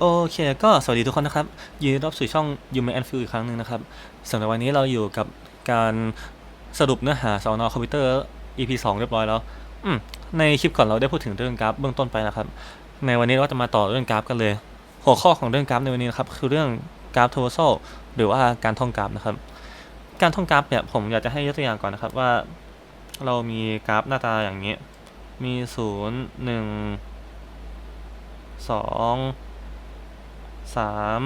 โอเค ก็สวัสดีทุกคนนะครับ ยินดีต้อนรับสู่ช่องยูเมแอนฟิลอีกครั้งหนึ่งนะครับสำหรับวันนี้เราอยู่กับการสรุปเนื้อหาสอนอคอมพิวเตอร์ EP 2 เรียบร้อยแล้ว อืมในคลิปก่อนเราได้พูดถึงเรื่องกราฟเบื้องต้นไปนะครับ ในวันนี้เราจะมาต่อเรื่องกราฟกันเลย หัวข้อของเรื่องกราฟในวันนี้นะครับ คือเรื่องกราฟทวโซหรือว่าการท่องกราฟนะครับ การท่องกราฟเนี่ยผมอยากจะให้ยกตัวอย่างก่อนนะครับว่า เรามีกราฟหน้าตาอย่างนี้ มีศูนย์หนึ่ง สองสาม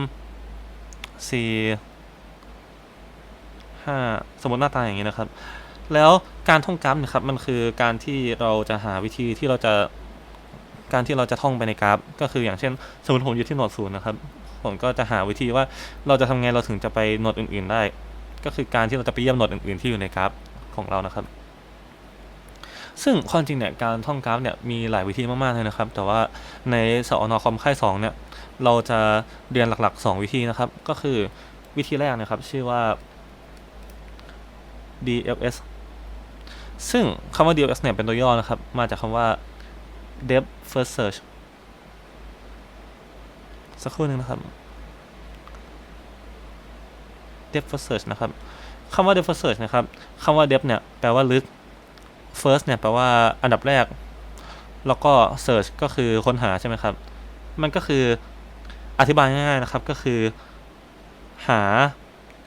สี่ห้าสมมติหน้าตาอย่างนี้นะครับ แล้วการท่องกราฟเนะครับมันคือการที่เราจะหาวิธีที่เราจะการที่เราจะท่องไปในกราฟ ก็คืออย่างเช่น สมมติผมอยู่ที่โหนดศูนย์นะครับ ผมก็จะหาวิธีว่าเราจะทำไงเราถึงจะไปโหนดอื่น ๆได้ ก็คือการที่เราจะไปเยี่ยมโหนดอื่น ๆ ที่อยู่ในกราฟของเรานะครับ ซึ่งความจริงเนี่ยการท่องกราฟเนี่ยมีหลายวิธีมากๆเลยนะครับ แต่ว่าในสอนอคอมค่ายสองเนี่ย เราจะเรียนหลักๆ 2 วิธีนะครับ ก็คือวิธีแรกนะครับ ชื่อว่า DFS ซึ่งคำว่า DFS เนี่ยเป็นตัวย่อนะครับ มาจากคำว่า Depth First Search สักครู่หนึ่งนะครับ Depth First Search นะครับคำว่า Depth First Search นะครับคำว่า Depth เนี่ยแปลว่าลึก First เนี่ยแปลว่าอันดับแรก แล้วก็ Search ก็คือค้นหาใช่ไหมครับ มันก็คือ อธิบายง่ายๆนะครับก็คือ หา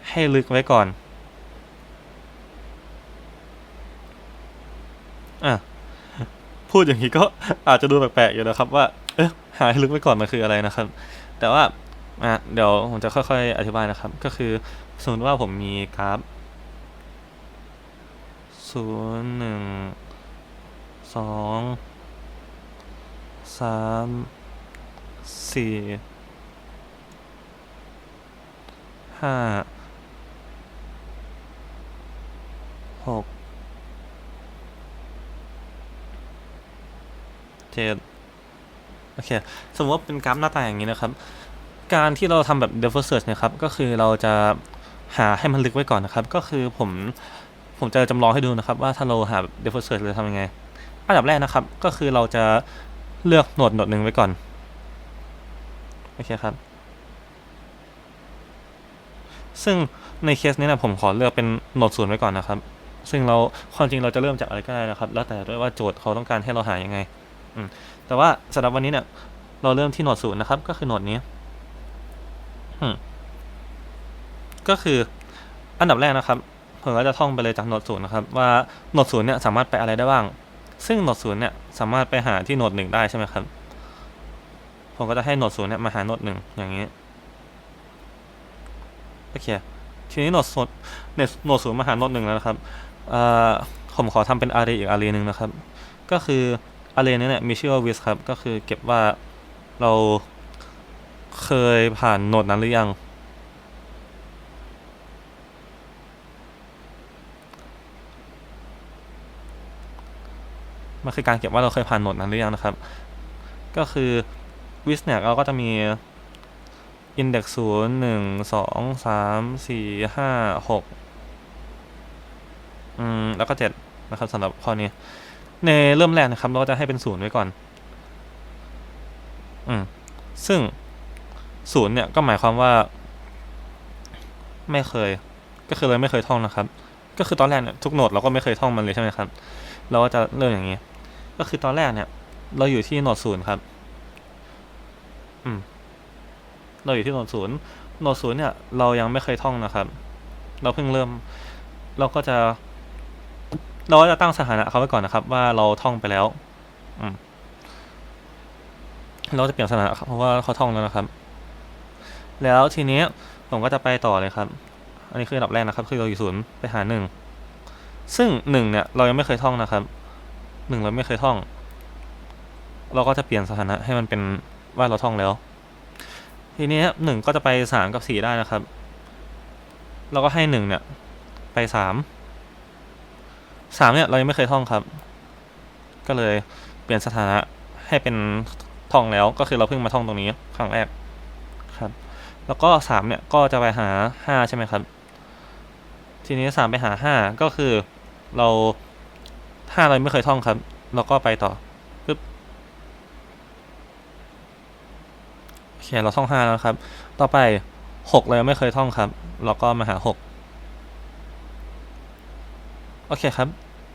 ให้ลึกไว้ก่อนอะพูดอย่างนี้ก็อาจจะดูแปลกๆอยู่นะครับ ว่า เอ๊ะหาให้ลึกไว้ก่อนมันคืออะไรนะครับ แต่ว่าอะเดี๋ยวผมจะค่อยๆ อธิบายนะครับ ก็คือสมมติว่าผมมีกราฟศูนย์หนึ่งสองสามสี่ ห้าหกเจ็ดโอเค สมมติว่าเป็นกราฟหน้าตาอย่างนี้นะครับ การที่เราทำแบบ d e f e r search นะครับ ก็คือเราจะหาให้มันลึกไว้ก่อนนะครับ ก็คือผมผมจะจำลองให้ดูนะครับ ว่าถ้าเราหา d e f e r search เราทำยังไง อันดับแรกนะครับ ก็คือเราจะเลือกโหนดโหนดหนึ่งไว้ก่อน โอเคครับ ซึ่งในเคสนี้นะผมขอเลือกเป็นโหนดศูนย์ไว้ก่อนนะครับ ซึ่งเราความจริงเราจะเริ่มจากอะไรก็ได้นะครับ แล้วแต่ด้วยว่าโจทย์เขาต้องการให้เราหายังไงแต่ว่าสำหรับวันนี้เนี่ย เราเริ่มที่โหนดศูนย์นะครับ ก็คือโหนดนี้ก็คืออันดับแรกนะครับผมก็จะท่องไปเลยจากโหนดศูนย์นะครับ ว่าโหนดศูนย์เนี่ยสามารถไปอะไรได้บ้าง ซึ่งโหนดศูนย์เนี่ยสามารถไปหาที่โหนดหนึ่งได้ใช่ไหมครับผมก็จะให้โหนดศูนย์เนี่ยมาหาโหนดหนึ่งอย่างนี้ โอเค ทีนี้โหนดศูนย์เนี่ยโหนดศูนย์มาหาโหนดหนึ่งแล้วนะครับผมขอทำเป็นอาร์เรย์อีกอาร์เรย์หนึ่งนะครับ ก็คืออาร์เรย์นี้เนี่ยมีชื่อว่า with ครับ ก็คือเก็บว่าเราเคยผ่านโหนดนั้นหรือยัง มันคือการเก็บว่าเราเคยผ่านโหนดนั้นหรือยังนะครับ ก็คือวิสเนี่ยเราก็จะมี index ศูนย์หนึ่งสองสามสี่ห้าหกอืมแล้วก็เจ็ดนะครับสำหรับข้อนี้ ในเริ่มแรกนะครับ เราก็จะให้เป็นศูนย์ไว้ก่อน อืมซึ่งศูนย์เนี่ยก็หมายความว่า ไม่เคย ก็คือเลยไม่เคยท่องนะครับ ก็คือตอนแรกเนี่ยทุกโหนดเราก็ไม่เคยท่องมันเลยใช่ไหมครับ เราก็จะเริ่มอย่างนี้ ก็คือตอนแรกเนี่ย เราอยู่ที่โหนดศูนย์ครับ อืม เราอยู่ที่โหนดศูนย์โหนดศูนย์เนี่ยเรายังไม่เคยท่องนะครับ เราเพิ่งเริ่ม เราก็จะ เราก็จะตั้งสถานะเขาไว้ก่อนนะครับ ว่าเราท่องไปแล้วอืมเราจะเปลี่ยนสถานะเพราะว่าเขาท่องแล้วนะครับ แล้วทีนี้ผมก็จะไปต่อเลยครับ อันนี้คืออันดับแรกนะครับ คือเราอยู่ศูนย์ไปหาหนึ่งซึ่งหนึ่งเนี่ยเรายังไม่เคยท่องนะครับหนึ่งเราไม่เคยท่อง เราก็จะเปลี่ยนสถานะให้มันเป็นว่าเราท่องแล้ว ทีนี้หนึ่งก็จะไปสามกับสี่ได้นะครับเราก็ให้หนึ่งเนี่ย ไปสามสามเนี่ยเรายังไม่เคยท่องครับ ก็เลยเปลี่ยนสถานะให้เป็นท่องแล้วก็คือเราเพิ่งมาท่องตรงนี้ครั้งแรกครับ แล้วก็สามเนี่ยก็จะไปหาห้าใช่ไหมครับ ทีนี้สามไปหาห้าก็คือเราห้าเราไม่เคยท่องครับเราก็ไปต่อปึ๊บโอ เคเคเราท่องห้าแล้วนะครับ ต่อไปหกเรายังไม่เคยท่องครับ เราก็มาหาหกโอเคครับ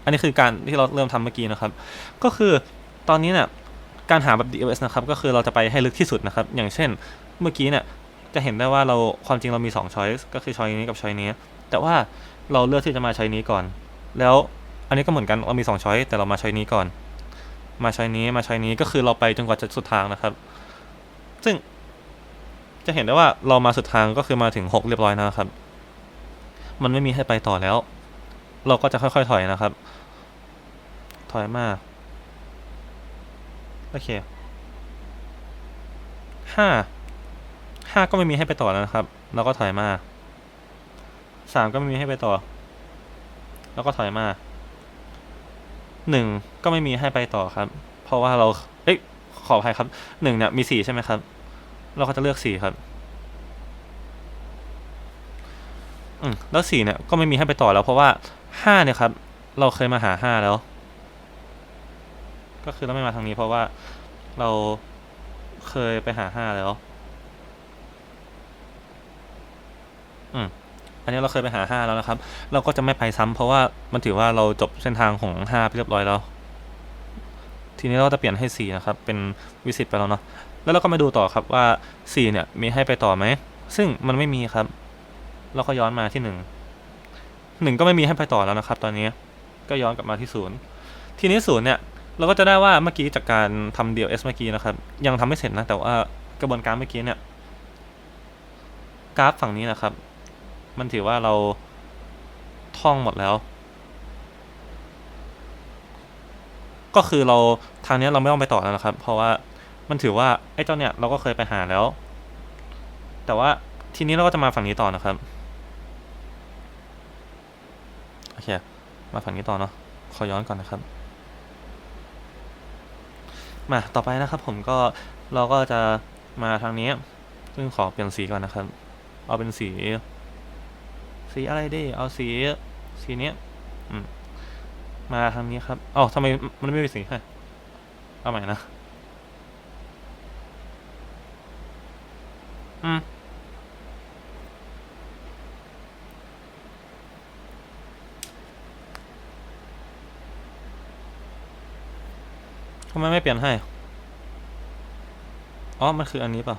อันนี้คือการที่เราเริ่มทำเมื่อกี้นะครับ ก็คือตอนนี้เนี่ยการหาแบบ DLS นะครับ ก็คือเราจะไปให้ลึกที่สุดนะครับ อย่างเช่น เมื่อกี้เนี่ยจะเห็นได้ว่าเราความจริงเรามี2 choice ก็คือ choice นี้กับ choice นี้ แต่ว่าเราเลือกที่จะมา choice นี้ก่อน แล้วอันนี้ก็เหมือนกันเรามี2 choice แต่เรามา choice นี้ก่อน มา choice นี้มา choice นี้ก็คือเราไปจนกว่าจะสุดทางนะครับ ซึ่ง จะเห็นได้ว่าเรามาสุดทางก็คือมาถึง 6 เรียบร้อยนะครับ มันไม่มีให้ไปต่อแล้ว เราก็จะค่อยๆถอยนะครับ ถอยมาโอเคห้าห้าก็ไม่มีให้ไปต่อแล้วนะครับ เราก็ถอยมาสามก็ไม่มีให้ไปต่อ แล้วก็ถอยมาหนึ่งก็ไม่มีให้ไปต่อครับ เพราะว่าเรา เอ้ยขออภัยครับหนึ่งเนี่ยมีสี่ใช่ไหมครับ เราก็จะเลือกสี่ครับอืมแล้วสี่เนี่ยก็ไม่มีให้ไปต่อแล้ว เพราะว่าห้าเนี่ยครับ เราเคยมาหาห้าแล้ว ก็คือเราไม่มาทางนี้ เพราะว่าเราเคยไปหาห้าแล้ว อืมอันนี้เราเคยไปหาห้าแล้วนะครับ เราก็จะไม่ไปซ้ำเพราะว่ามันถือว่าเราจบเส้นทางของห้าไปเรียบร้อยแล้ว ทีนี้เราจะเปลี่ยนให้สี่นะครับ เป็นวิสิตไปแล้วเนาะ แล้วเราก็มาดูต่อครับว่าสี่เนี่ยมีให้ไปต่อไหม ซึ่งมันไม่มีครับ เราก็ย้อนมาที่หนึ่งหนึ่งก็ไม่มีให้ไปต่อแล้วนะครับ ตอนนี้ก็ย้อนกลับมาที่ศูนย์ทีนี้ศูนย์เนี่ย เราก็จะได้ว่าเมื่อกี้จากการทำ DLS เมื่อกี้นะครับ ยังทำไม่เสร็จนะ แต่ว่ากระบวนการเมื่อกี้เนี่ย กราฟฝั่งนี้นะครับ มันถือว่าเราท่องหมดแล้ว ก็คือเราทางนี้เราไม่ต้องไปต่อแล้วนะครับ เพราะว่า มันถือว่าไอ้เจ้าเนี่ยเราก็เคยไปหาแล้ว แต่ว่าทีนี้เราก็จะมาฝั่งนี้ต่อนะครับโอเคมาฝั่งนี้ต่อเนาะขอย้อนก่อนนะครับ มาต่อไปนะครับ ผมก็เราก็จะมาทางนี้ ซึ่งขอเปลี่ยนสีก่อนนะครับ เอาเป็นสี สีอะไรดี เอาสีสีเนี้ยอืมมาทางนี้ครับอ๋อทำไมมันไม่มีสีให้เอาใหม่นะ อืมทำไมไม่เปลี่ยนให้ อ๋อ มันคืออันนี้เปล่า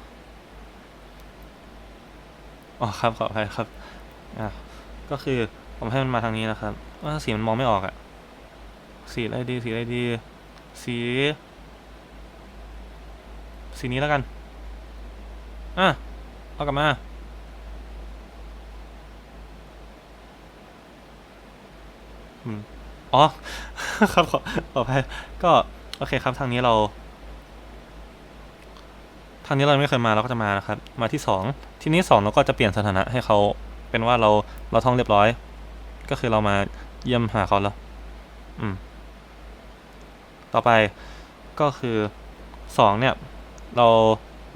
อ๋อครับขออภัยครับ อะก็คือผมให้มันมาทางนี้นะครับว่าสีมันมองไม่ออกอะสีอะไรดี สีอะไรดี สี สีนี้แล้วกัน อะ เอากลับมาอืมอ๋อ ครับขอขออภัยก็โอเคครับทางนี้เรา ทางนี้เราไม่เคยมาเราก็จะมานะครับ มาที่สองทีนี้สองเราก็จะเปลี่ยนสถานะให้เขาเป็นว่าเราเราท่องเรียบร้อย ก็คือเรามาเยี่ยมหาเขาแล้ว อืม ต่อไปก็คือสองเนี่ย เรา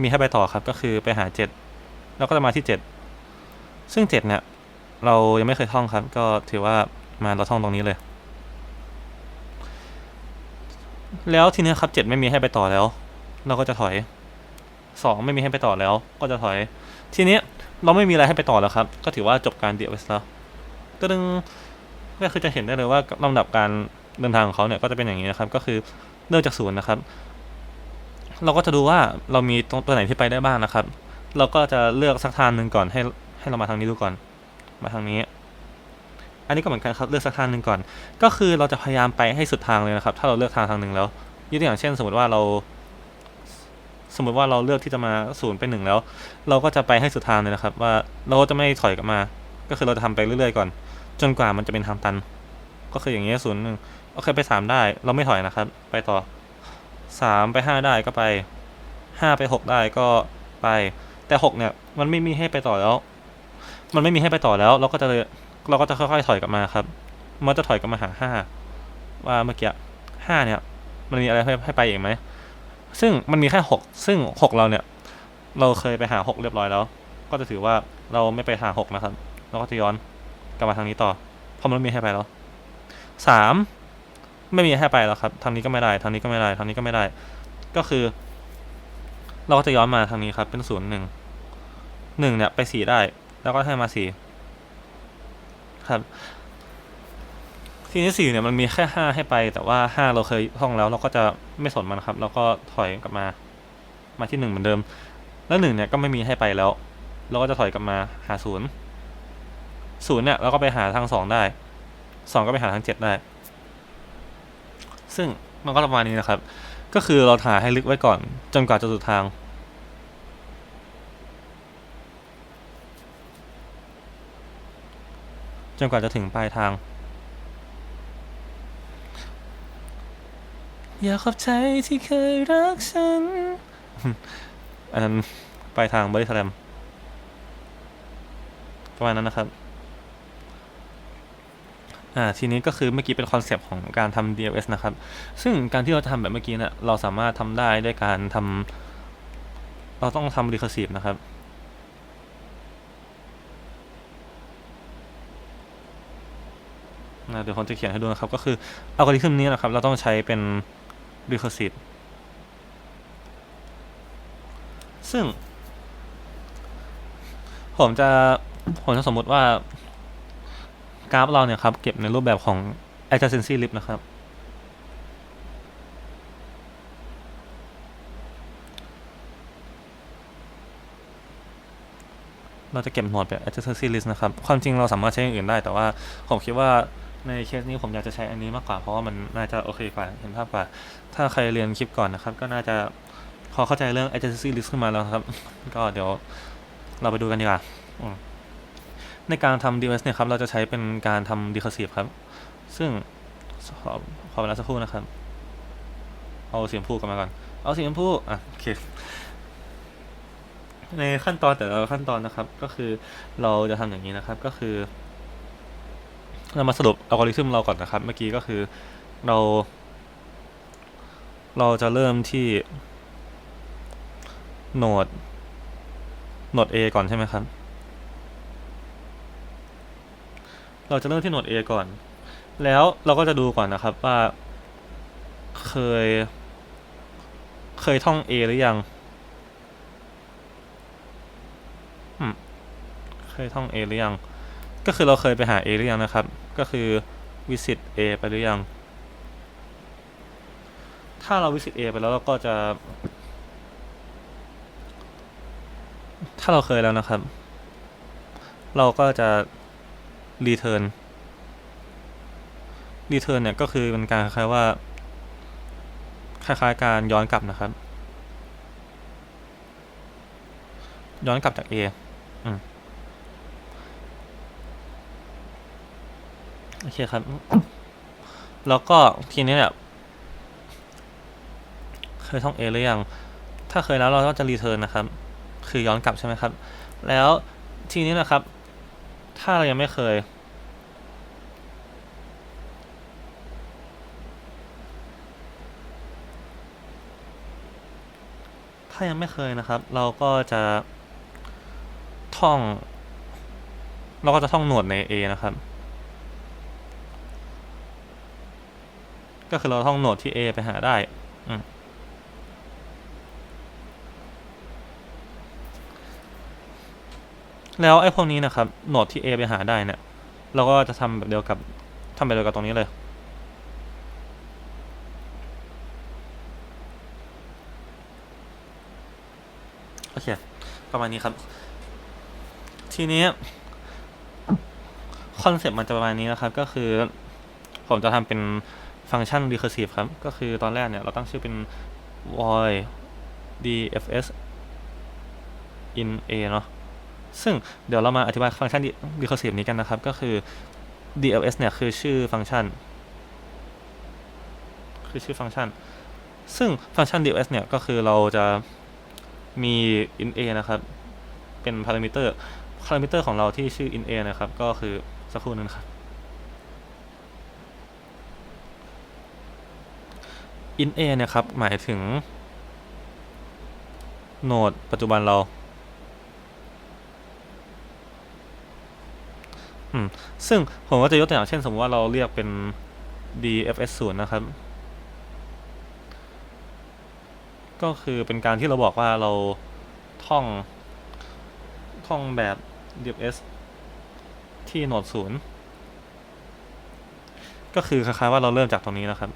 มีให้ไปต่อครับ ก็คือไปหาเจ็ด เราก็จะมาที่เจ็ดซึ่งเจ็ดเนี่ย เรายังไม่เคยท่องครับ ก็ถือว่ามาเราท่องตรงนี้เลย แล้วทีนี้ครับเจ็ดไม่มีให้ไปต่อแล้ว เราก็จะถอยสองไม่มีให้ไปต่อแล้ว ก็จะถอย ทีนี้เราไม่มีอะไรให้ไปต่อแล้วครับ ก็ถือว่าจบการเดียวไปแล้วก็ดึงก็คือจะเห็นได้เลยว่าลำดับการเดินทางของเขาเนี่ยก็จะเป็นอย่างนี้นะครับ ก็คือเริ่มจากศูนย์นะครับ เราก็จะดูว่าเรามีตรงตัวไหนที่ไปได้บ้างนะครับ เราก็จะเลือกสักทางหนึ่งก่อนให้ให้เรามาทางนี้ดูก่อน มาทางนี้ อันนี้ก็เหมือนกันครับเลือกสักทางหนึ่งก่อน ก็คือเราจะพยายามไปให้สุดทางเลยนะครับ ถ้าเราเลือกทางทางหนึ่งแล้วยกตัวอย่างเช่น สมมติว่าเรา สมมติว่าเราเลือกที่จะมาศูนย์ไปหนึ่งแล้ว เราก็จะไปให้สุดทางเลยนะครับ ว่าเราจะไม่ถอยกลับมา ก็คือเราจะทำไปเรื่อยๆก่อน จนกว่ามันจะเป็นทางตัน ก็คืออย่างเงี้ยศูนย์หนึ่งโอเคไปสามได้ เราไม่ถอยนะครับ ไปต่อสามไปห้าได้ก็ไปห้าไปหกได้ก็ไป แต่หกเนี่ยมันไม่มีให้ไปต่อแล้ว มันไม่มีให้ไปต่อแล้ว เราก็จะเลยเราก็จะค่อยๆถอยกลับมาครับ มันจะถอยกลับมาหาห้าว่าเมื่อกี้ห้าเนี่ย มันมีอะไรให้ให้ไปอีกไหมซึ่งมันมีแค่หกซึ่งหกเราเนี่ย เราเคยไปหาหกเรียบร้อยแล้ว ก็จะถือว่าเราไม่ไปหาหกนะครับ เราก็จะย้อนกลับมาทางนี้ต่อเพราะมันไม่มีให้ไปแล้วสามไม่มีให้ไปแล้วครับทางนี้ก็ไม่ได้ทางนี้ก็ไม่ได้ทางนี้ก็ไม่ได้ ก็คือ เราก็จะย้อนมาทางนี้ครับ เป็นศูนย์หนึ่ง หนึ่งเนี่ยไปสี่ได้ แล้วก็ให้มาสี่ครับทีนี้สี่เนี่ยมันมีแค่ห้าให้ไป แต่ว่าห้าเราเคยท่องแล้ว เราก็จะไม่สนมันครับ แล้วก็ถอยกลับมา มาที่หนึ่งเหมือนเดิม แล้วหนึ่งเนี่ยก็ไม่มีให้ไปแล้ว เราก็จะถอยกลับมาหาศูนย์ศูนย์เนี่ยเราก็ไปหาทางสองได้สองก็ไปหาทางเจ็ดได้ ซึ่งมันก็ประมาณนี้นะครับ ก็คือเราถ่าให้ลึกไว้ก่อนจนกว่าจะสุดทาง จนกว่าจะถึงปลายทาง อยากขอบใจที่เคยรักฉัน อันนั้นปลายทางบริสแลมประมาณนั้นนะครับอ่าทีนี้ก็คือเมื่อกี้เป็นคอนเซปต์ของการทำ DLS นะครับ ซึ่งการที่เราทำแบบเมื่อกี้เนี่ยเราสามารถทำได้ด้วยการทำเราต้องทำ recursive นะครับ นะเดี๋ยวผมจะเขียนให้ดูนะครับ ก็คืออัลกอริทึมนี้นะครับ เราต้องใช้เป็น recursive ซึ่ง ผมจะ ผมจะสมมุติว่ากราฟเราเนี่ยครับ เก็บในรูปแบบของ adjacency list นะครับ เราจะเก็บโนดแบบ adjacency list นะครับ ความจริงเราสามารถใช้อย่างอื่นได้ แต่ว่าผมคิดว่า ในเคสนี้ผมอยากจะใช้อันนี้มากกว่า เพราะว่ามันน่าจะโอเคกว่าเห็นภาพกว่า ถ้าใครเรียนคลิปก่อนนะครับ ก็น่าจะพอเข้าใจเรื่อง adjacency list ขึ้นมาแล้วครับ ก็เดี๋ยวเราไปดูกันดีกว่าในการทำ DOS เนี่ยครับ เราจะใช้เป็นการทำ recursive ครับ ซึ่งขอขอเวลาสักครู่นะครับ เอาสีชมพูกลับมาก่อน เอาสีชมพูอะโอเคในขั้นตอนแต่ละขั้นตอนนะครับ ก็คือเราจะทำอย่างนี้นะครับ ก็คือ เรามาสรุปอัลกอริทึมเราก่อนนะครับ เมื่อกี้ก็คือเรา เราจะเริ่มที่โหนดโหนด A ก่อนใช่ไหมครับ เราจะเริ่มที่โหนด A ก่อน แล้วเราก็จะดูก่อนนะครับว่าเคย เคยท่อง A หรือยังเคยท่อง A หรือยัง ก็คือเราเคยไปหา A หรือยังนะครับ ก็คือ visit A ไปหรือยัง ถ้าเรา visit A ไปแล้วเราก็จะ ถ้าเราเคยแล้วนะครับ เราก็จะ return return เนี่ยก็คือเป็นการคล้ายๆว่า คล้ายๆการย้อนกลับนะครับ ย้อนกลับจาก A อืม โอเคครับ แล้วก็ทีนี้เนี่ย เคยท่อง A หรือยัง ถ้าเคยแล้วเราก็จะ return นะครับ คือย้อนกลับใช่ไหมครับ แล้วทีนี้นะครับ ถ้าเรายังไม่เคย ถ้ายังไม่เคยนะครับ เราก็จะท่อง เราก็จะท่องหนวดใน A นะครับ ก็คือเราท่องโหนดที่ A ไปหาได้อแล้วไอ้พวกนี้นะครับโหนดที่ A ไปหาได้เนี่ยเราก็จะทำแบบเดียวกับทำแบบเดียวกับตรงนี้เลย โอเค ประมาณนี้ครับ ทีนี้คอนเซปต์มันจะประมาณนี้นะครับ ก็คือ ผมจะทำเป็น ฟังก์ชัน recursive ครับ ก็คือตอนแรกเนี่ย เราตั้งชื่อเป็น void dfs in a เนาะซึ่งเดี๋ยวเรามาอธิบายฟังก์ชัน recursive นี้กันนะครับ ก็คือ dfs เนี่ย คือชื่อฟังก์ชัน คือชื่อฟังก์ชัน ซึ่งฟังก์ชัน dfs เนี่ย ก็คือเราจะมี in a นะครับ เป็นพารามิเตอร์พารามิเตอร์ของเราที่ชื่อ in a นะครับ ก็คือสักครู่นึงครับ in a เนี่ยครับ หมายถึง โหนดปัจจุบันเราซึ่งผมก็จะยกตัวอย่างเช่นสมมติว่าเราเรียกเป็น dfs 0นะครับ ก็คือเป็นการที่เราบอกว่าเราท่อง ท่องแบบ dfs ที่โหนดศูนย์ก็คือคล้ายๆว่าเราเริ่มจากตรงนี้นะครับ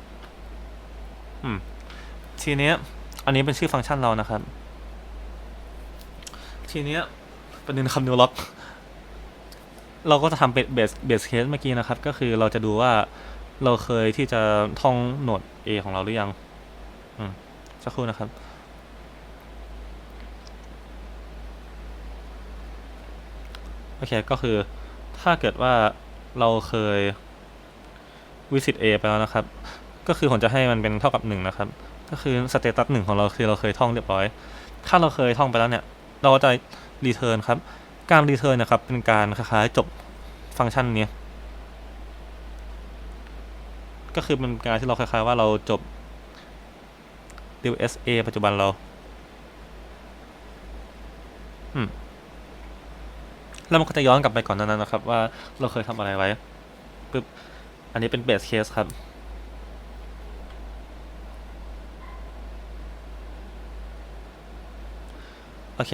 ทีเนี้ย อันนี้เป็นชื่อฟังก์ชันเรานะครับ ทีเนี้ยประเด็นคำนิวล็อก เราก็จะทำเป็นเบสเบสเคสเมื่อกี้นะครับ ก็คือเราจะดูว่าเราเคยที่จะท่องโหนด A ของเราหรือยังสักครู่นะครับโอเคก็คือถ้าเกิดว่าเราเคย visit A ไปแล้วนะครับ ก็คือผมจะให้มันเป็นเท่ากับหนึ่งนะครับ ก็คือสเตตัสหนึ่งของเราคือเราเคยท่องเรียบร้อย ถ้าเราเคยท่องไปแล้วเนี่ย เราก็จะ return ครับ การ return นนะครับ เป็นการคล้ายๆจบฟังก์ชันนี้ ก็คือเป็นการที่เราคล้ายๆว่าเราจบ DSA ปัจจุบันเรา อืมแล้วมันก็จะย้อนกลับไปก่อนนานั้นนะครับ ว่าเราเคยทำอะไรไว้ปึ๊บอันนี้เป็นเบสเคสครับ โอเค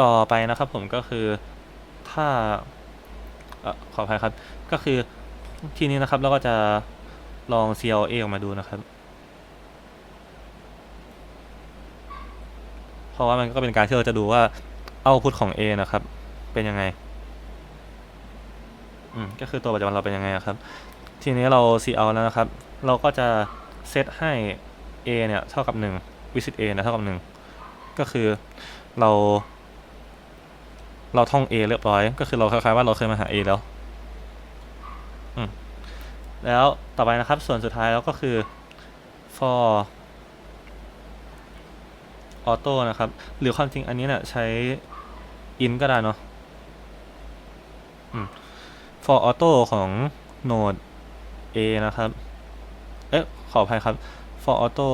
ต่อไปนะครับผมก็คือถ้าอขออภัยครับ ก็คือทีนี้นะครับเราก็จะลอง CLA ออกมาดูนะครับ เพราะว่ามันก็เป็นการที่เราจะดูว่าเอาพุทของ A นะครับ เป็นยังไง อืม ก็คือตัวปัจจุบันเราเป็นยังไงอะครับ ทีนี้เรา C out แล้วนะครับ เราก็จะเซตให้ A เนี่ยเท่ากับ 1 visit A นะเท่ากับ 1 ก็คือ เรา เราท่อง A เรียบร้อย ก็คือเราคล้ายๆว่าเราเคยมาหา A แล้วแล้วต่อไปนะครับส่วนสุดท้ายแล้วก็คือ for auto นะครับ หรือความจริงอันนี้เนี่ยใช้ in ก็ได้เนาะ for auto ของโหนด A นะครับ เอ๊ะ ขออภัยครับ for auto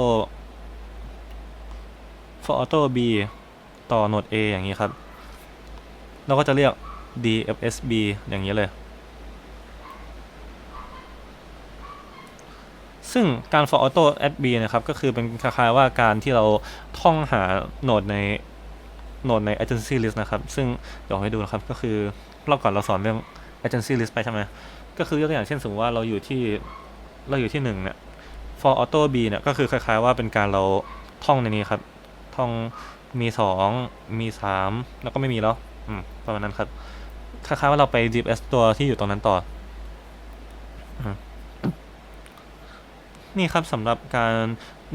for auto B ต่อโหนด A อย่างนี้ครับ เราก็จะเรียก dfsb อย่างนี้เลย ซึ่งการ for auto at b นะครับ ก็คือเป็นคล้ายๆว่าการที่เราท่องหาโหนดในโหนดใน agency list นะครับ ซึ่งเดี๋ยวให้ดูนะครับ ก็คือรอบก่อนเราสอนเรื่อง agency list ไปใช่ไหมก็คือยกตัวอย่างเช่นสมมติว่าเราอยู่ที่เราอยู่ที่หนึ่งเนี่ย for auto b เนี่ยก็คือคล้ายๆว่าเป็นการเราท่องในนี้ครับ ท่อง มีสองมีสามแล้วก็ไม่มีแล้ว อืมประมาณนั้นครับคล้ายๆว่าเราไป DFS ตัวที่อยู่ตรงนั้นต่อ นี่ครับสำหรับการ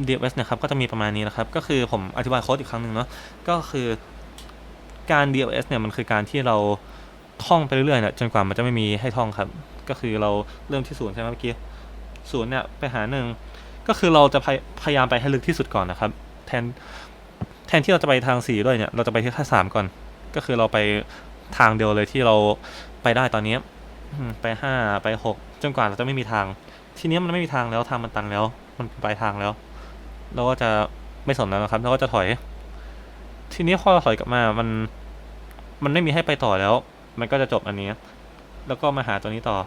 DFS นะครับ ก็จะมีประมาณนี้นะครับ ก็คือผมอธิบายโค้ดอีกครั้งหนึ่งเนาะก็คือการ DFS เนี่ยมันคือการที่เราท่องไปเรื่อยๆเนี่ยจนกว่ามันจะไม่มีให้ท่องครับ ก็คือเราเริ่มที่ศูนย์ใช่ไหมเมื่อกี้ศูนย์เนี่ยไปหาหนึ่งก็คือเราจะพยพยายามไปให้ลึกที่สุดก่อนนะครับ แทน ทนที่เราจะไปทางสี่ด้วยเนี่ย เราจะไปที่แค่สามก่อน ก็คือเราไปทางเดียวเลยที่เราไปได้ตอนนี้ไปห้าไปหกจนกว่าเราจะไม่มีทาง ทีนี้มันไม่มีทางแล้วทางมันตันแล้ว มันปลายทางแล้ว เราก็จะไม่สนแล้วนะครับเราก็จะถอย ทีนี้พอเราถอยกลับมา มัน มันไม่มีให้ไปต่อแล้ว มันก็จะจบอันนี้ แล้วก็มาหาตัวนี้ต่อ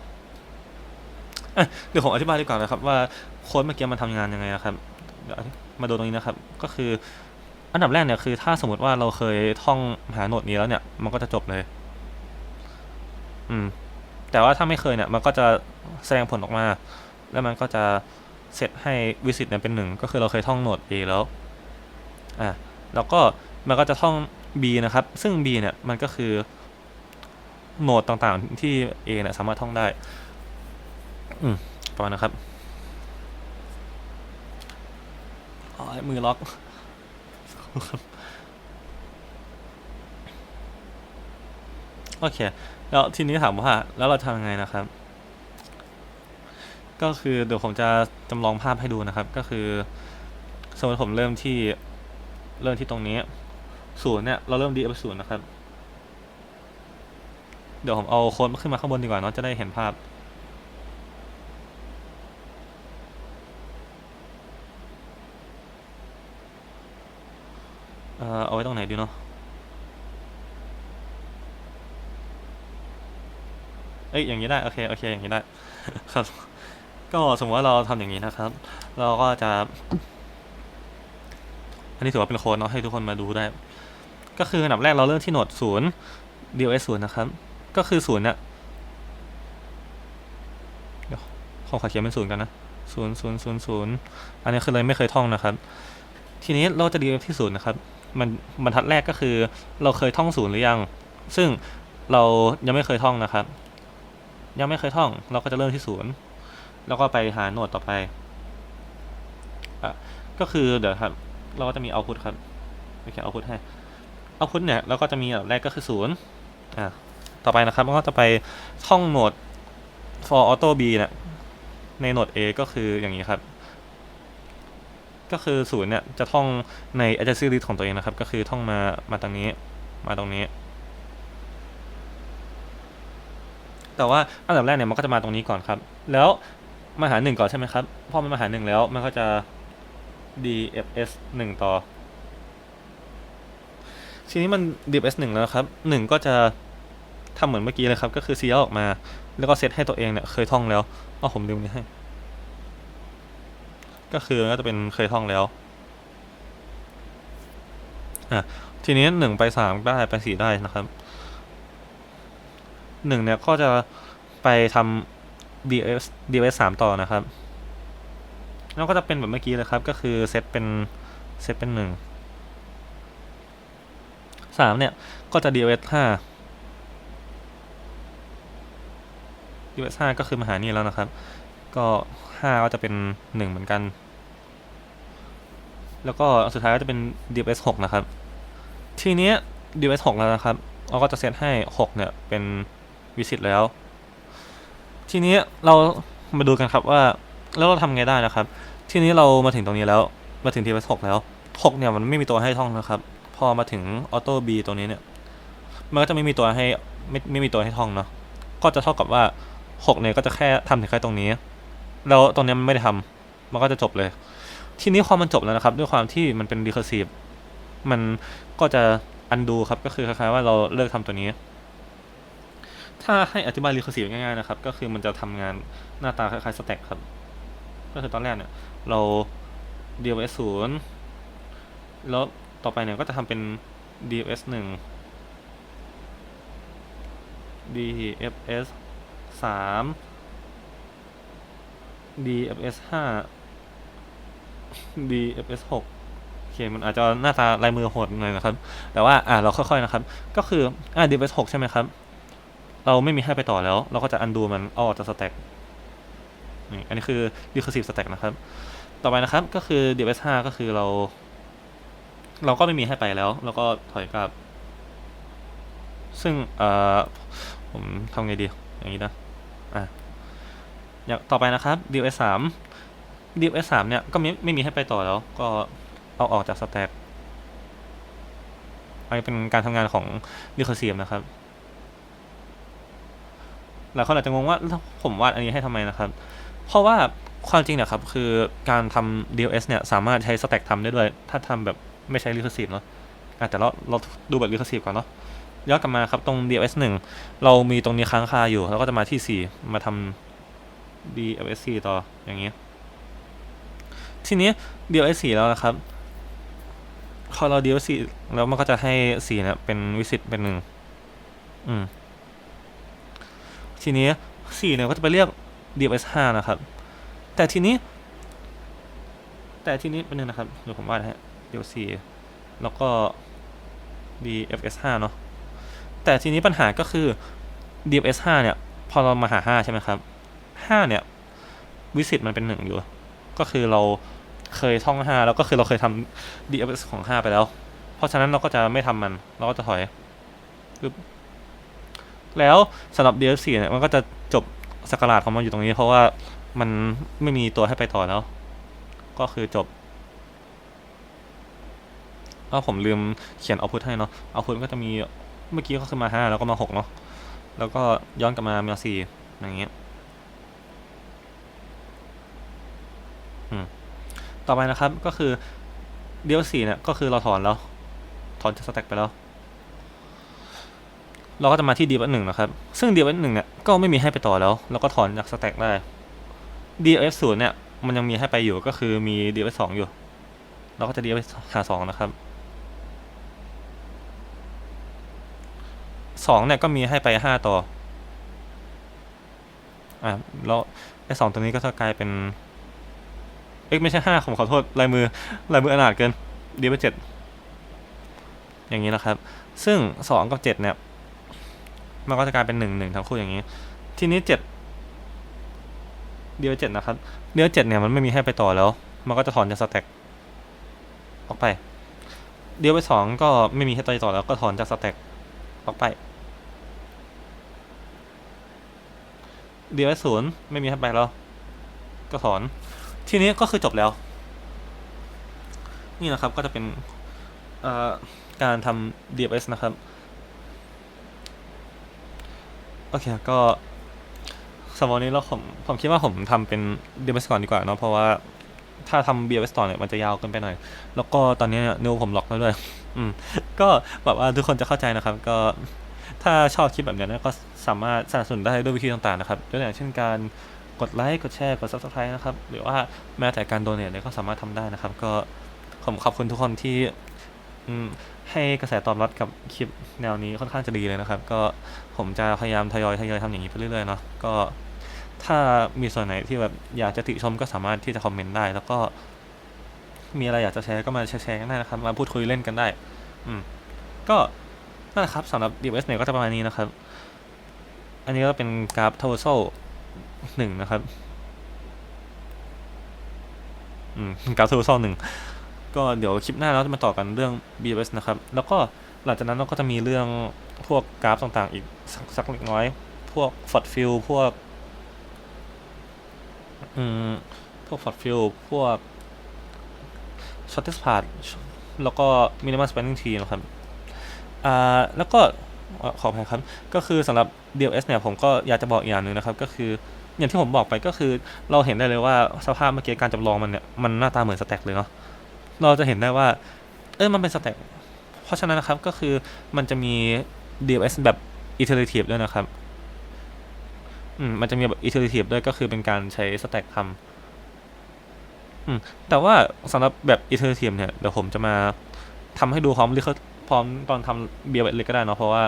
อะเดี๋ยวผมอธิบายดีกว่านะครับ ว่าโค้ดเมื่อกี้มันทำงานยังไงนะครับมาดูตรงนี้นะครับ ก็คือ อันดับแรกเนี่ยคือถ้าสมมติว่าเราเคยท่องหาโหนดนี้แล้วเนี่ย มันก็จะจบเลย อืม แต่ว่าถ้าไม่เคยเนี่ย มันก็จะแสดงผลออกมา แล้วมันก็จะเซตให้วิสิตเนี่ยเป็นหนึ่งก็คือเราเคยท่องโหนด A แล้ว อ่าแล้วก็มันก็จะท่อง B นะครับ ซึ่ง B เนี่ยมันก็คือโหนดต่างๆที่ A เนี่ยสามารถท่องได้ อืมประมาณนะครับอ๋อมือล็อก โอเค แล้วทีนี้ถามว่า แล้วเราทำยังไงนะครับ ก็คือเดี๋ยวผมจะจำลองภาพให้ดูนะครับ ก็คือ สมมติผมเริ่มที่เริ่มที่ตรงนี้ศูนย์เนี่ย เราเริ่ม d f ศูนย์นะครับ เดี๋ยวผมเอาโค้ดขึ้นมาข้างบนดีกว่าเนาะจะได้เห็นภาพ เอาไว้ตรงไหนดีเนาะเอ้ยอย่างนี้ได้โอเคโอเคอย่างนี้ได้ครับ ก็สมมติว่าเราทำอย่างนี้นะครับ เราก็จะ อันนี้ถือว่าเป็นโค้ดเนาะให้ทุกคนมาดูได้ ก็คืออันดับแรกเราเริ่มที่โหนดศูนย์ DOS ศูนย์นะครับ ก็คือศูนย์เนี่ยเดี๋ยวผมขอเขียนเป็นศูนย์กันนะศูนย์ศูนย์ศูนย์ศูนย์อันนี้คือเลยไม่เคยท่องนะครับ ทีนี้เราจะ DOS ที่ศูนย์นะครับ มันบรรทัดแรกก็คือเราเคยท่องศูนย์หรือยัง ซึ่งเรายังไม่เคยท่องนะครับ ยังไม่เคยท่อง เราก็จะเริ่มที่ศูนย์แล้วก็ไปหาโหนดต่อไปอะก็คือเดี๋ยวครับ เราก็จะมี output ครับโอเค output ให้ output เนี่ยเราก็จะมีอันดับแรกก็คือศูนย์อะต่อไปนะครับก็จะไปท่องโหนด for auto b เนี่ยในโหนด a ก็คืออย่างนี้ครับ ก็คือศูนย์เนี่ยจะท่องใน addressing list ของตัวเองนะครับ ก็คือท่องมามาตรงนี้มาตรงนี้ แต่ว่าอันดับแรกเนี่ยมันก็จะมาตรงนี้ก่อนครับ แล้วมาหาหนึ่งก่อนใช่ไหมครับพอมันมาหาหนึ่งแล้วมันก็จะ dfs หนึ่งต่อทีนี้มัน dfs หนึ่งแล้วครับหนึ่งก็จะทำเหมือนเมื่อกี้เลยครับ ก็คือ c ออกมา แล้วก็เซตให้ตัวเองเนี่ยเคยท่องแล้วอ๋อผมลืมนี่ให้ ก็คือมันก็จะเป็นเคยท่องแล้วอะทีนี้หนึ่งไปสามได้ไปสี่ได้นะครับหนึ่งเนี่ยก็จะไปทำ ds ds สามต่อนะครับแล้วก็จะเป็นแบบเมื่อกี้เลยครับ ก็คือเซตเป็นเซตเป็นหนึ่งสามเนี่ยก็จะ ds ห้า ds ห้าก็คือมาหานี่แล้วนะครับ ก็ห้าก็จะเป็นหนึ่งเหมือนกัน แล้วก็สุดท้ายก็จะเป็น dfs หกนะครับ ทีนี้ dfs หกแล้วนะครับเราก็จะเซตให้หกเนี่ย เป็นวิสิตแล้ว ทีนี้เรามาดูกันครับว่า แล้วเราทำไงได้นะครับ ทีนี้เรามาถึงตรงนี้แล้ว มาถึง dfs หกแล้วหกเนี่ย มันไม่มีตัวให้ท่องนะครับ พอมาถึง auto b ตัวนี้เนี่ย มันก็จะไม่มีตัวให้ไม่ไม่มีตัวให้ท่องเนาะ ก็จะเท่ากับว่าหกเนี่ยก็จะแค่ทำถึงแค่ตรงนี้ แล้วตรงนี้มันไม่ได้ทำมันก็จะจบเลย ทีนี้พอมันจบแล้วนะครับ ด้วยความที่มันเป็น recursive มันก็จะ undo ครับ ก็คือคล้ายๆว่าเราเลิกทำตัวนี้ ถ้าให้อธิบาย recursive ง่ายๆนะครับ ก็คือมันจะทำงานหน้าตาคล้ายๆ stack ครับ ก็คือตอนแรกเนี่ย เรา dfs ศูนย์แล้วต่อไปเนี่ยก็จะทำเป็น dfs หนึ่ง dfs สาม dfs ห้า dfs หกโอเคมันอาจจะหน้าตาลายมือโหดหน่อยนะครับ แต่ว่าอ่าเราค่อยๆนะครับ ก็คืออ่า dfs หกใช่ไหมครับ เราไม่มีให้ไปต่อแล้ว เราก็จะ undo มันเอาออกจาก stack นี่อันนี้คือ recursive stack นะครับ ต่อไปนะครับก็คือ dfs ห้าก็คือเรา เราก็ไม่มีให้ไปแล้ว แล้วก็ถอยกลับ ซึ่งเอ่อผมทำไงดี อย่างนี้นะอะอย่างต่อไปนะครับ dfs สาม dfs สามเนี่ย ก็ไม่ไม่มีให้ไปต่อแล้ว ก็เอาออกจาก stack อันนี้เป็นการทำงานของ recursive นะครับ หลายคนอาจจะงงว่าผมวาดอันนี้ให้ทำไมนะครับ เพราะว่าความจริงเนี่ยครับ คือการทำ DLS เนี่ย สามารถใช้ stack ทำได้ด้วย ถ้าทำแบบไม่ใช้ recursive เนาะะแต่เราเราดูแบบ recursive ก่อนเนาะย้อนกลับมาครับตรง DLS 1 เรามีตรงนี้ค้างคาอยู่เราก็จะมาที่ 4 มาทำ DLS 4ต่ออย่างนี้ ทีนี้ DLS 4แล้วนะครับพอเรา DLS 4แล้วมันก็จะให้4เนี่ยเป็นวิสิตเป็นหนึ่งอืมทีนี้4เนี่ยก็จะไปเรียก DLS 5นะครับ แต่ทีนี้ แต่ทีนี้เป็นหนึ่งนะครับเดี๋ยวผมวาดให้ DLS 4แล้วก็ DFS 5เนาะแต่ทีนี้ปัญหาก็คือ DFS 5เนี่ย พอเรามาหา 5 ใช่ไหมครับ 5 เนี่ย วิสิตมันเป็น 1 อยู่ ก็คือเรา เคยท่อง5แล้วก็คือเราเคยทำ DFS ของ5ไปแล้ว เพราะฉะนั้นเราก็จะไม่ทำมัน เราก็จะถอย แล้วสำหรับ df4 เนี่ยมันก็จะจบสกราดของมันอยู่ตรงนี้ เพราะว่ามันไม่มีตัวให้ไปต่อแล้ว ก็คือจบก็ผมลืมเขียน output ให้เนาะ output ก็จะมีเมื่อกี้ก็คือมาห้าแล้วก็มาหกเนาะแล้วก็ย้อนกลับมามาสี่อย่างเงี้ยอืม ต่อไปนะครับก็คือเดียวสี่เนี่ยก็คือเราถอนแล้วถอนจากสแต็กไปแล้ว เราก็จะมาที่ d ีหนึ่งนะครับ ซึ่ง d ีหนึ่งเนี่ยก็ไม่มีให้ไปต่อแล้วแล้วก็ถอนจากสแต็กได้ d f ศูนย์เนี่ยมันยังมีให้ไปอยู่ก็คือมี d f สองอยู่ เราก็จะ df หาสองนะครับสองเนี่ยก็มีให้ไปห้าต่ออะแล้วไอ้สองตัวนี้ก็จะกลายเป็น อ๊ะไม่ใช่ห้าผมขอโทษลายมือลายมืออนาถเกิน df เจ็ดอย่างนี้นะครับ ซึ่งสองกับเจ็ดเนี่ยมันก็จะกลายเป็นหนึ่งหนึ่งทั้งคู่อย่างนี้ ทีนี้เจ็ดเดียวเจ็ดนะครับเดียวเจ็ดเนี่ยมันไม่มีให้ไปต่อแล้ว มันก็จะถอนจากสแต็กออกไป เดียวไปสองก็ไม่มีให้ไปต่อแล้วก็ถอนจากสแต็กออกไป เดียวไปศูนย์ไม่มีให้ไปแล้ว ก็ถอน ทีนี้ก็คือจบแล้ว นี่นะครับก็จะเป็นการทำ DFS นะครับ โอเคก็สำหรับวันนี้เราผมผมคิดว่าผมทำเป็น DFS ก่อนดีกว่าเนาะเพราะว่าถ้าทำ DFS ต่อเนี่ยมันจะยาวเกินไปหน่อย แล้วก็ตอนนี้เนี่ยนิ้วผมล็อกแล้วด้วย อืมก็แบบว่าทุกคนจะเข้าใจนะครับ ก็ถ้าชอบคลิปแบบนี้ก็สามารถสนับสนุนได้ด้วยวิธีต่างๆนะครับตัวอย่างเช่นการ กดไลค์กดแชร์กด subscribe นะครับ หรือว่าแม้แต่การโดเนทเนี่ยก็สามารถทำได้นะครับ ก็ผมขอบคุณทุกคนที่ให้กระแสตอบรับกับคลิปแนวนี้ค่อนข้างจะดีเลยนะครับ ก็ผมจะพยายามทยอยทยอยทำอย่างนี้ไปเรื่อยๆเนาะก็ถ้ามีส่วนไหนที่แบบอยากจะติชมก็สามารถที่จะคอมเมนต์ได้ แล้วก็มีอะไรอยากจะแชร์ก็มาแชร์ๆกันได้นะครับ มาพูดคุยเล่นกันได้ อืม ก็นั่นแหละครับสำหรับ DFS เนี่ยก็จะประมาณนี้นะครับ อันนี้ก็เป็นกราฟ t o t a l หนึ่งนะครับ อืมกาฟ t o t a l หนึ่งก็เดี๋ยวคลิปหน้าเราจะมาต่อกันเรื่อง BOS นะครับ แล้วก็หลังจากนั้นเราก็จะมีเรื่องพวกกราฟต่างๆ อีกสักสักเล็กน้อย พวก f o r d field พวก อืม พวก f o r d field พวก shortest path แล้วก็ minimum spanning tree นะครับ อ่า แล้วก็ขออภัยครับ ก็คือสำหรับ DLS เนี่ย ผมก็อยากจะบอกอีกอย่างหนึ่งนะครับ ก็คือ อย่างที่ผมบอกไปก็คือเราเห็นได้เลยว่าสภาพเมื่อกี้การจำลองมันเนี่ยมันหน้าตาเหมือนสแต็กเลยเนาะเราจะเห็นได้ว่า เออมันเป็นสแต็กเพราะฉะนั้นนะครับก็คือมันจะมี DLS แบบ iterative ด้วยนะครับอืมมันจะมีแบบ iterative ด้วยก็คือเป็นการใช้สแต็กทำอืมแต่ว่าสำหรับแบบ iterative เนี่ยเดี๋ยวผมจะมาทำให้ดูพร้อมที่เขาพร้อมตอนทำ BLS เลยก็ได้เนาะเพราะว่า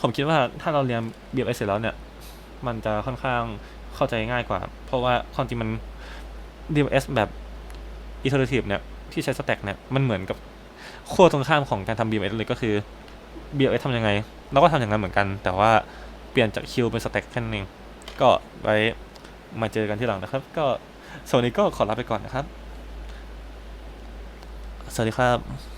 ผมคิดว่าถ้าเราเรียน BLS เสร็จแล้วเนี่ย มันจะค่อนข้าง เข้าใจง่ายกว่า เพราะว่าความจริงมัน DLS แบบ iterative เนี่ย ที่ใช้สแต็กเนี่ย มันเหมือนกับขั้วตรงข้ามของการทำ BLS เลยก็คือ BLS ทำยังไง เราก็ทำอย่างนั้นเหมือนกัน แต่ว่าเปลี่ยนจากคิวเป็นสแต็กแค่นั้นเองก็ไว้มาเจอกันที่หลังนะครับ ก็สวัสดีก็ขอลาไปก่อนนะครับ สวัสดีครับ